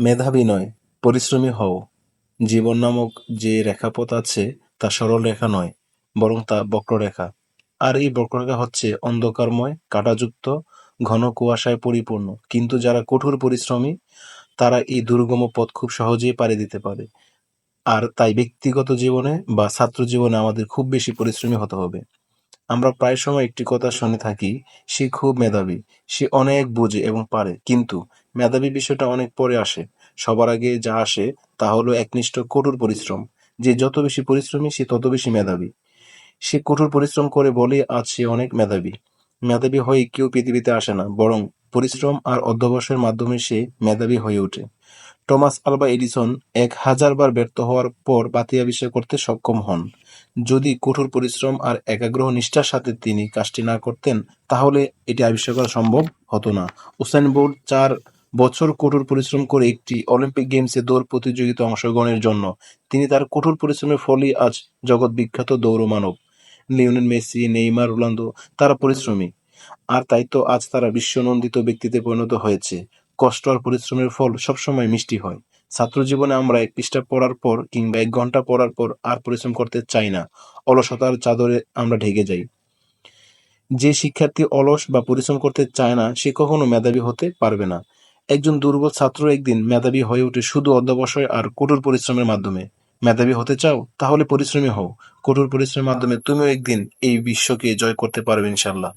মেধাবী নয়, পরিশ্রমী হও। জীবন নামক যে রেখাপথ আছে তা সরল রেখা নয়, বরং তা বক্ররেখা। আর এই বক্ররেখা হচ্ছে অন্ধকারময়, কাঁটাযুক্ত, ঘন কুয়াশায় পরিপূর্ণ। কিন্তু যারা কঠোর পরিশ্রমী, তারা এই দুর্গম পথ খুব সহজেই পাড়ি দিতে পারে। আর তাই ব্যক্তিগত জীবনে বা ছাত্র জীবনে আমাদের খুব বেশি পরিশ্রমী হতে হবে। আমরা প্রায় সময় একটি কথা শুনে থাকি, সে খুব মেধাবী, সে অনেক বোঝে এবং পারে। কিন্তু মেধাবী বিষয়টা অনেক পরে আসে। সবার আগে যা আসে তা হলো একনিষ্ঠ কঠোর পরিশ্রম। যে যত বেশি পরিশ্রমী সে তত বেশি মেধাবী। সে কঠোর পরিশ্রম করে বলে আজ সে অনেক মেধাবী। মেধাবী হয়ে কেউ পৃথিবীতে আসে না, বরং পরিশ্রম আর অধ্যবসায়ের মাধ্যমে সে মেধাবী হয়ে ওঠে। টমাস আলভা এডিসন এক হাজার বার ব্যর্থ হওয়ার পর বাতি আবিষ্কার করতে সক্ষম হন। যদি কঠোর পরিশ্রম আর একাগ্রহ নিষ্ঠার সাথে তিনি কাজটি না করতেন, তাহলে এটি আবিষ্কার করা সম্ভব হতো না। উসাইন বোল্ট চার বছর কঠোর পরিশ্রম করে একটি অলিম্পিক গেমসে দৌড় প্রতিযোগিতায় অংশগ্রহণের জন্য। তিনি তার কঠোর পরিশ্রমের ফলেই আজ জগৎ বিখ্যাত দৌড় মানব লিওনেল মেসি, নেইমার, রোনালদো তারা পরিশ্রমী। আর তাই তো আজ তারা বিশ্বনন্দিত ব্যক্তিতে পরিণত হয়েছে। কষ্ট আর পরিশ্রমের ফল সবসময় মিষ্টি হয়। ছাত্র জীবনে আমরা এক পৃষ্ঠা পড়ার পর কিংবা এক ঘণ্টা পড়ার পর আর পরিশ্রম করতে চাই না। অলসতার চাদরে আমরা ঢেকে যাই। যে শিক্ষার্থী অলস বা পরিশ্রম করতে চায় না, সে কখনো মেধাবী হতে পারবে না। একজন দুর্বল ছাত্র একদিন মেধাবী হয়ে ওঠে শুধু অধ্যবসায় আর কঠোর পরিশ্রমের মাধ্যমে। মেধাবী হতে চাও? তাহলে পরিশ্রমী হও। কঠোর পরিশ্রমের মাধ্যমে তুমিও একদিন এই বিশ্বকে জয় করতে পারবে ইনশাআল্লাহ।